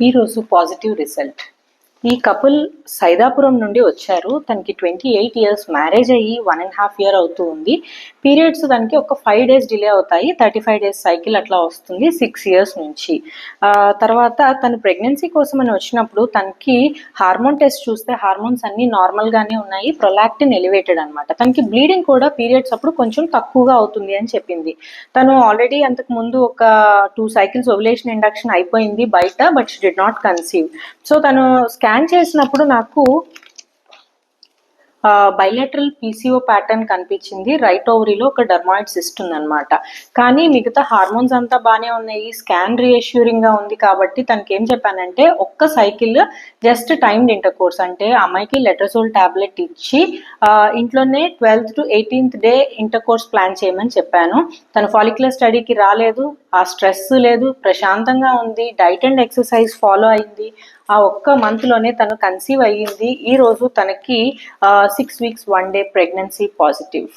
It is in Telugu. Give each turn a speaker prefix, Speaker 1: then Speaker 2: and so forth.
Speaker 1: ఈరోజు పాజిటివ్ రిజల్ట్ ఈ కపుల్ సైదాపురం నుండి వచ్చారు. తనకి ట్వంటీ ఎయిట్ ఇయర్స్ మ్యారేజ్ అయ్యి వన్ అండ్ హాఫ్ ఇయర్ అవుతూ ఉంది. పీరియడ్స్ దానికి ఒక ఫైవ్ డేస్ డిలే అవుతాయి. థర్టీ ఫైవ్ డేస్ సైకిల్ అట్లా వస్తుంది సిక్స్ ఇయర్స్ నుంచి. తర్వాత తను ప్రెగ్నెన్సీ కోసం అని వచ్చినప్పుడు తనకి హార్మోన్ టెస్ట్ చూస్తే హార్మోన్స్ అన్ని నార్మల్ గానే ఉన్నాయి. ప్రొలాక్టిన్ ఎలివేటెడ్ అనమాట తనకి బ్లీడింగ్ కూడా పీరియడ్స్ అప్పుడు కొంచెం తక్కువగా అవుతుంది అని చెప్పింది. తను ఆల్రెడీ అంతకు ముందు ఒక టూ సైకిల్స్ ఓవులేషన్ ఇండక్షన్ అయిపోయింది బయట but she did not conceive so తను స్కాన్ చేసినప్పుడు నాకు బైలెటరల్ పీసీఓ ప్యాటర్న్ కనిపించింది. రైట్ ఓవరీలో ఒక డర్మాయిడ్ సిస్ట్ ఉందన్నమాట. కానీ మిగతా హార్మోన్స్ అంతా బాగానే ఉన్నాయి. స్కాన్ రీఎష్యూరింగ్గా ఉంది కాబట్టి తనకి ఏం చెప్పానంటే ఒక్క cycle just timed intercourse అంటే అమ్మాయికి లెట్రసోల్ టాబ్లెట్ ఇచ్చి ఇంట్లోనే twelfth to eighteenth day intercourse plan చేయమని చెప్పాను. తను ఫాలిక్యులర్ స్టడీకి రాలేదు. ఆ స్ట్రెస్ లేదు ప్రశాంతంగా ఉంది డైట్ అండ్ ఎక్సర్సైజ్ ఫాలో అయింది. ఆ ఒక్క మంత్లోనే తను కన్సీవ్ అయ్యింది. ఈ రోజు తనకి six weeks one day pregnancy positive